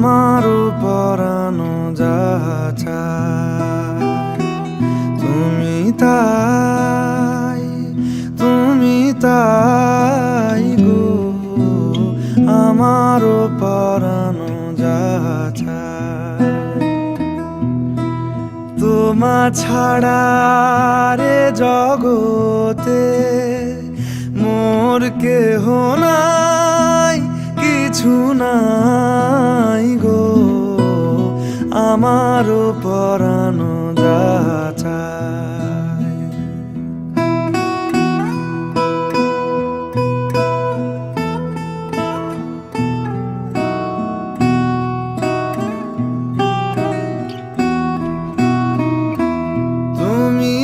আমার পরানো যাহা তুমি তাই তুমি তাই গো, আমার পরানো তোমা ছাড়া রে জগতে মোর কে না কিছু নাই গো। আমার পরানো যা তুমি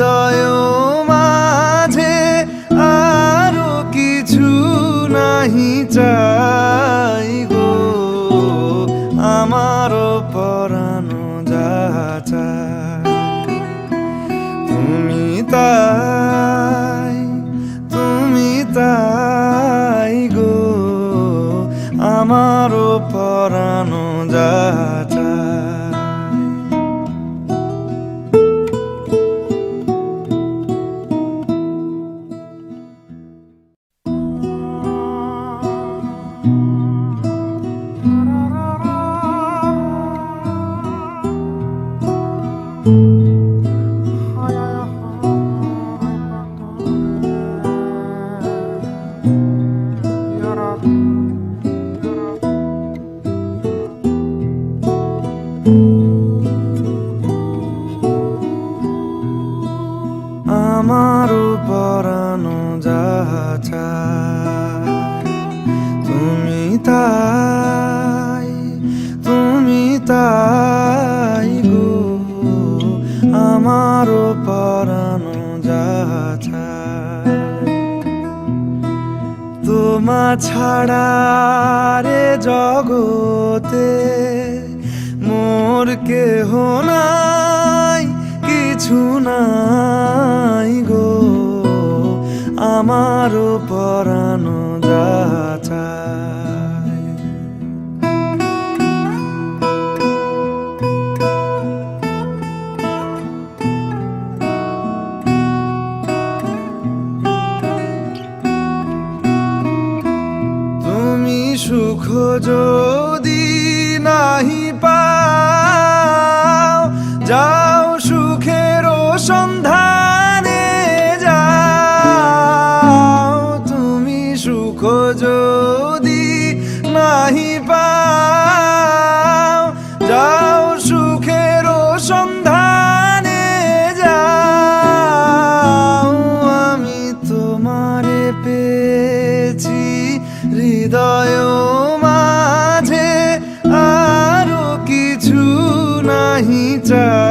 হৃদয় মাঝে আরও কিছু নাহি চাই আমারও পরানো যা চায় তুমি তাই তুমি তাই গো আমারও পরানো তোমা ছাড়া রে জগতে মোর কে কেহ নাই, কিছু গো আমারও পরানো যা তুমি সুখ যদি হৃদয় মাঝে আরও কিছু নাহি চাই